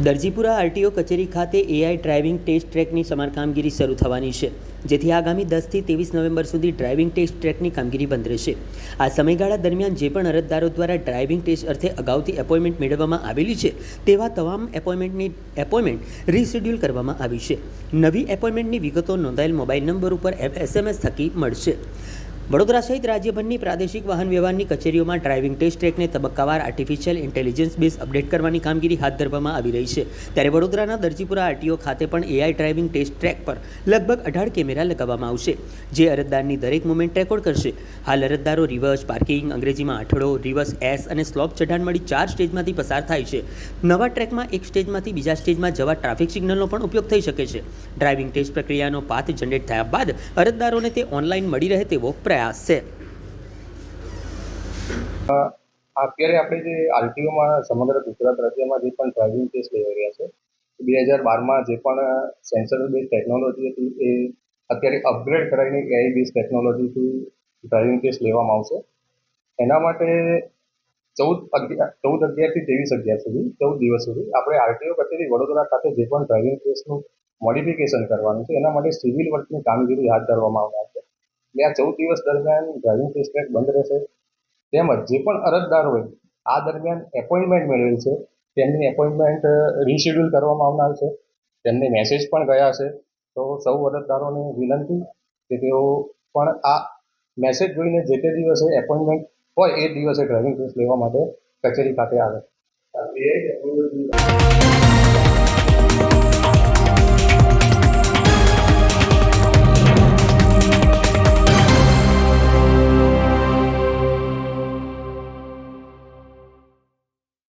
Darjipura RTO કચેરી ખાતે AI driving test ટ્રેકની સમાર કામગીરી શરૂ થવાની છે, જેથી આગામી દસથી ત્રેવીસ નવેમ્બર સુધી ડ્રાઇવિંગ ટેસ્ટ ટ્રેકની કામગીરી બંધ રહેશે. આ સમયગાળા દરમિયાન જે પણ અરજદારો દ્વારા ડ્રાઇવિંગ ટેસ્ટ અર્થે અગાઉથી એપોઇન્ટમેન્ટ મેળવવામાં આવેલી છે, તેવા તમામ એપોઇન્ટમેન્ટની એપોઇન્ટમેન્ટ રીશેડ્યુલ કરવામાં આવી છે. નવી એપોઇન્ટમેન્ટની વિગતો નોંધાયેલ મોબાઈલ નંબર ઉપર એસએમએસ થકી મળશે. વડોદરા સહિત રાજ્યભરની પ્રાદેશિક વાહન વ્યવહારની કચેરીઓમાં ડ્રાઇવિંગ ટેસ્ટ ટ્રેકને તબક્કાવાર આર્ટિફિશિયલ ઇન્ટેલિજન્સ બેઝ અપડેટ કરવાની કામગીરી હાથ ધરવામાં આવી રહી છે. ત્યારે વડોદરાના દરજીપુરા આરટીઓ ખાતે પણ એઆઈ ડ્રાઇવિંગ ટેસ્ટ ટ્રેક પર લગભગ અઢાર કેમેરા લગાવવામાં આવશે, જે અરજદારની દરેક મુમેન્ટ રેકોર્ડ કરશે. હાલ અરજદારો રિવર્સ પાર્કિંગ અંગ્રેજીમાં આઠડો રિવર્સ એસ અને સ્લોપ ચઢાણ મળી ચાર સ્ટેજમાંથી પસાર થાય છે. નવા ટ્રેકમાં એક સ્ટેજમાંથી બીજા સ્ટેજમાં જવા ટ્રાફિક સિગ્નલનો પણ ઉપયોગ થઈ શકે છે. ડ્રાઇવિંગ ટેસ્ટ પ્રક્રિયાનો પાથ જનરેટ થયા બાદ અરજદારોને તે ઓનલાઈન મળી રહે તેવો પ્રયાસ છે અત્યારે આપણે જે આરટીઓમાં સમગ્ર ગુજરાત રાજ્યમાં જે પણ ડ્રાઇવિંગ ટેસ્ટ લઈ રહ્યા છે બે હજાર બારમાં જે પણ સેન્સર બેઝ ટેકનોલોજી હતી, એ અત્યારે અપગ્રેડ કરાવીને એઆઈ બેઝ ટેકનોલોજીથી ડ્રાઇવિંગ ટેસ્ટ લેવામાં આવશે. એના માટે ચૌદ અગિયાર ચૌદ અગિયારથી ત્રેવીસ અગિયાર સુધી, ચૌદ દિવસ સુધી આપણે આરટીઓ કચેરી વડોદરા ખાતે જે પણ ડ્રાઇવિંગ ટેસ્ટનું મોડિફિકેશન કરવાનું છે, એના માટે સિવિલ વર્કની કામગીરી હાથ ધરવામાં આવનાર એટલે ચૌદ દિવસ દરમિયાન ડ્રાઇવિંગ ટેસ્ટ બંધ રહેશે. તેમજ જે પણ અરજદાર હોય, આ દરમિયાન એપોઇન્ટમેન્ટ મેળવેલ છે. તેમની એપોઇન્ટમેન્ટ રીશેડ્યુલ કરવામાં આવનાર છે. તેમને મેસેજ પણ ગયા છે તો સૌ અરજદારોને વિનંતી કે તેઓ પણ આ મેસેજ જોઈને જે તે દિવસે એપોઇન્ટમેન્ટ હોય, એ દિવસે ડ્રાઇવિંગ ટેસ્ટ લેવા માટે કચેરી ખાતે આવે.